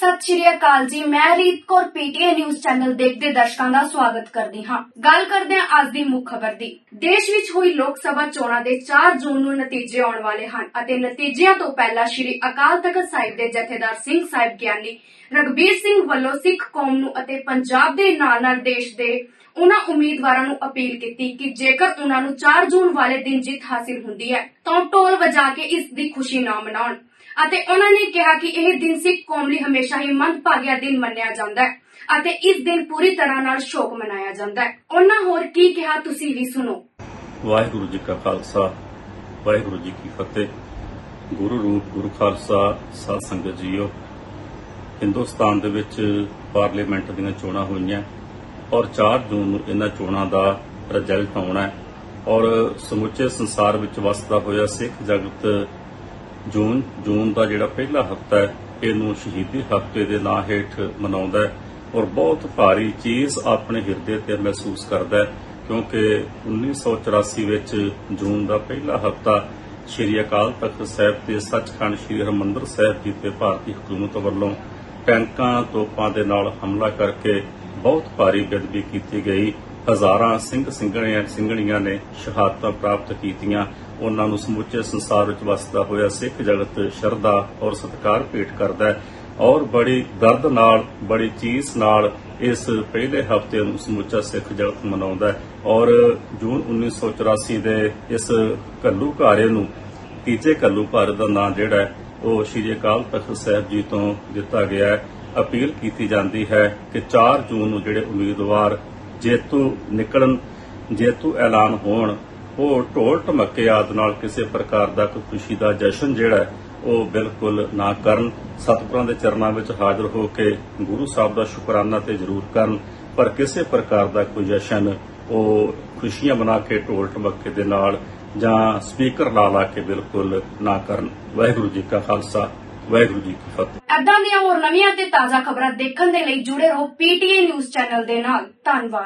ਸਤਿ ਸ਼੍ਰੀ ਅਕਾਲ ਜੀ। ਮੈਂ Reet Kaur, PTA news channel ਦੇਖਦੇ ਦਰਸ਼ਕਾਂ ਦਾ ਸਵਾਗਤ ਕਰਦੀ ਹਾਂ। ਗੱਲ ਕਰਦੇ ਹਾਂ ਅੱਜ ਦੀ ਮੁੱਖ ਖਬਰ ਦੀ। ਦੇਸ਼ ਵਿੱਚ ਹੋਈ ਲੋਕ ਸਭਾ ਚੋਣਾਂ ਦੇ 4 ਜੂਨ ਨੂੰ ਨਤੀਜੇ ਆਉਣ ਵਾਲੇ ਹਨ ਅਤੇ ਨਤੀਜਿਆਂ ਤੋਂ ਪਹਿਲਾਂ ਸ਼੍ਰੀ ਅਕਾਲ ਤਖਤ ਸਾਹਿਬ ਦੇ ਜਥੇਦਾਰ ਸਿੰਘ ਸਾਹਿਬ ਗਿਆਨੀ ਰਗਬੀਰ ਸਿੰਘ ਵੱਲੋਂ ਸਿੱਖ ਕੌਮ ਨੂੰ ਅਤੇ ਪੰਜਾਬ ਦੇ ਨਾਲ-ਨਾਲ ਦੇਸ਼ ਦੇ ਉਹਨਾਂ ਉਮੀਦਵਾਰਾਂ ਨੂੰ ਅਪੀਲ ਕੀਤੀ ਕਿ ਜੇਕਰ ਉਹਨਾਂ ਨੂੰ 4 ਜੂਨ ਵਾਲੇ ਦਿਨ ਜਿੱਤ ਹਾਸਿਲ ਹੁੰਦੀ ਹੈ, ਤਾਂ ਢੋਲ ਵਜਾ ਕੇ ਇਸ ਦੀ ਖੁਸ਼ੀ ਨਾ ਮਨਾਉਣ। ਅਤੇ ਉਹਨਾਂ ਨੇ ਕਿਹਾ ਕਿ ਇਹ ਦਿਨ ਸਿੱਖ ਕੌਮ ਲਈ ਹਮੇਸ਼ਾ ਹੀ ਮੰਦਭਾਗਿਆ ਦਿਨ ਮੰਨਿਆ ਜਾਂਦਾ ਹੈ ਅਤੇ ਇਸ ਦਿਨ ਪੂਰੀ ਤਰ੍ਹਾਂ ਨਾਲ ਸ਼ੋਕ ਮਨਾਇਆ ਜਾਂਦਾ ਹੈ। ਉਹਨਾਂ ਹੋਰ ਕੀ ਕਿਹਾ ਤੁਸੀਂ ਵੀ ਸੁਣੋ। ਵਾਹਿਗੁਰੂ ਜੀ ਕਾ ਖਾਲਸਾ, ਵਾਹਿਗੁਰੂ ਜੀ ਕੀ ਫਤਿਹ। ਗੁਰੂ ਰੂਪ, ਗੁਰੂ ਖਾਲਸਾ, ਸਾਧ ਸੰਗਤ ਜੀਓ, ਹਿੰਦੁਸਤਾਨ ਦੇ ਵਿੱਚ ਪਾਰਲੀਮੈਂਟ ਦੀਆਂ ਚੋਣਾਂ ਹੋਈਆਂ। ਔਰ 4 ਜੂਨ ਨੂੰ ਇਹਨਾਂ ਚੋਣਾਂ ਦਾ ਰਿਜ਼ਲਟ ਆਉਣਾ ਹੈ। ਔਰ ਸਮੁੱਚੇ ਸੰਸਾਰ ਵਿੱਚ ਵਸਦਾ ਹੋਇਆ ਸਿੱਖ ਜਗਤ ਜੂਨ ਜੂਨ ਦਾ ਜਿਹੜਾ ਪਹਿਲਾ ਹਫਤਾ ਹੈ, ਇਹਨੂੰ ਸ਼ਹੀਦੀ ਹਫ਼ਤੇ ਦੇ ਨਾਂ ਹੇਠ ਮਨਾਉਂਦਾ ਹੈ। ਔਰ ਬਹੁਤ ਭਾਰੀ ਚੀਜ਼ ਆਪਣੇ ਹਿਰਦੇ ਤੇ ਮਹਿਸੂਸ ਕਰਦਾ ਹੈ, ਕਿਉਂਕਿ 1984 ਵਿੱਚ ਜੂਨ ਦਾ ਪਹਿਲਾ ਹਫਤਾ ਸ਼੍ਰੀ ਅਕਾਲ ਤਖਤ ਸਾਹਿਬ ਤੇ ਸੱਚਖੰਡ ਸ਼੍ਰੀ ਹਰਿਮੰਦਰ ਸਾਹਿਬ ਜੀ ਤੇ ਭਾਰਤੀ ਹਕੂਮਤ ਵੱਲੋਂ ਟੈਂਕਾਂ ਤੋਪਾਂ ਦੇ ਨਾਲ ਹਮਲਾ ਕਰਕੇ ਬਹੁਤ ਭਾਰੀ ਬੇਅਦਬੀ ਕੀਤੀ ਗਈ। ਹਜ਼ਾਰਾਂ ਸਿੰਘ ਸਿੰਘਣੀਆਂ ਸਿੰਘਣੀਆਂ ਨੇ ਸ਼ਹਾਦਤਾਂ ਪ੍ਰਾਪਤ ਕੀਤੀਆਂ। ਉਹਨਾਂ ਨੂੰ ਸਮੁੱਚੇ ਸੰਸਾਰ ਵਿੱਚ ਵਸਦਾ ਹੋਇਆ ਸਿੱਖ ਜਗਤ ਸ਼ਰਧਾ ਔਰ ਸਤਿਕਾਰ ਭੇਟ ਕਰਦਾ ਹੈ। ਔਰ ਬੜੀ ਦਰਦ ਨਾਲ, ਬੜੀ ਚੀਸ ਨਾਲ ਇਸ ਪਹਿਲੇ ਹਫ਼ਤੇ ਨੂੰ ਸਮੁੱਚਾ ਸਿੱਖ ਜਗਤ ਮਨਾਉਂਦਾ ਹੈ। ਔਰ ਜੂਨ 1984 ਦੇ ਇਸ ਕੱਲੂ ਘਾਰੇ ਨੂੰ, ਤੀਜੇ ਕੱਲੂ ਘਾਰੇ ਦਾ ਨਾਂ ਜਿਹੜਾ ਹੈ, ਉਹ ਸ਼੍ਰੀ ਅਕਾਲ ਤਖਤ ਸਾਹਿਬ ਜੀ ਤੋਂ ਦਿੱਤਾ ਗਿਆ ਹੈ। ਅਪੀਲ ਕੀਤੀ ਜਾਂਦੀ ਹੈ ਕਿ 4 ਜੂਨ ਨੂੰ ਜਿਹੜੇ ਉਮੀਦਵਾਰ ਜੇਤੂ ਨਿਕਲਣ, ਜੇਤੂ ਐਲਾਨ ਹੋਣ, ਉਹ ਢੋਲ ਢਮੱਕੇ ਆਦਿ ਨਾਲ ਕਿਸੇ ਪ੍ਰਕਾਰ ਦਾ ਕੋਈ ਖੁਸ਼ੀ ਦਾ ਜਸ਼ਨ ਜਿਹੜਾ ਉਹ ਬਿਲਕੁਲ ਨਾ ਕਰਨ। ਸਤਿਗੁਰਾਂ ਦੇ ਚਰਨਾਂ ਵਿੱਚ ਹਾਜ਼ਰ ਹੋ ਕੇ ਗੁਰੂ ਸਾਹਿਬ ਦਾ ਸ਼ੁਕਰਾਨਾ ਤੇ ਜ਼ਰੂਰ ਕਰਨ, ਪਰ ਕਿਸੇ ਪ੍ਰਕਾਰ ਦਾ ਕੋਈ ਜਸ਼ਨ, ਉਹ ਖੁਸ਼ੀਆਂ ਮਨਾ ਕੇ ਢੋਲ ਢਮੱਕੇ ਦੇ ਨਾਲ ਜਾਂ ਸਪੀਕਰ ਲਾ ਲਾ ਕੇ ਬਿਲਕੁਲ ਨਾ ਕਰਨ। ਵਾਹਿਗੁਰੂ ਜੀ ਕਾ ਖਾਲਸਾ। ਵਾਹਿਗੁਰੂ ਜੀ ਕੀ ਫਤਿਹ। ਐਦਾਂ ਦੀਆਂ ਹੋਰ ਨਵੀਆਂ ਤੇ ਤਾਜ਼ਾ ਖਬਰਾਂ ਦੇਖਣ ਦੇ ਲਈ ਜੁੜੇ ਰਹੋ ਪੀਟੀਏ ਨਿਊਜ਼ ਚੈਨਲ ਦੇ ਨਾਲ। ਧੰਨਵਾਦ।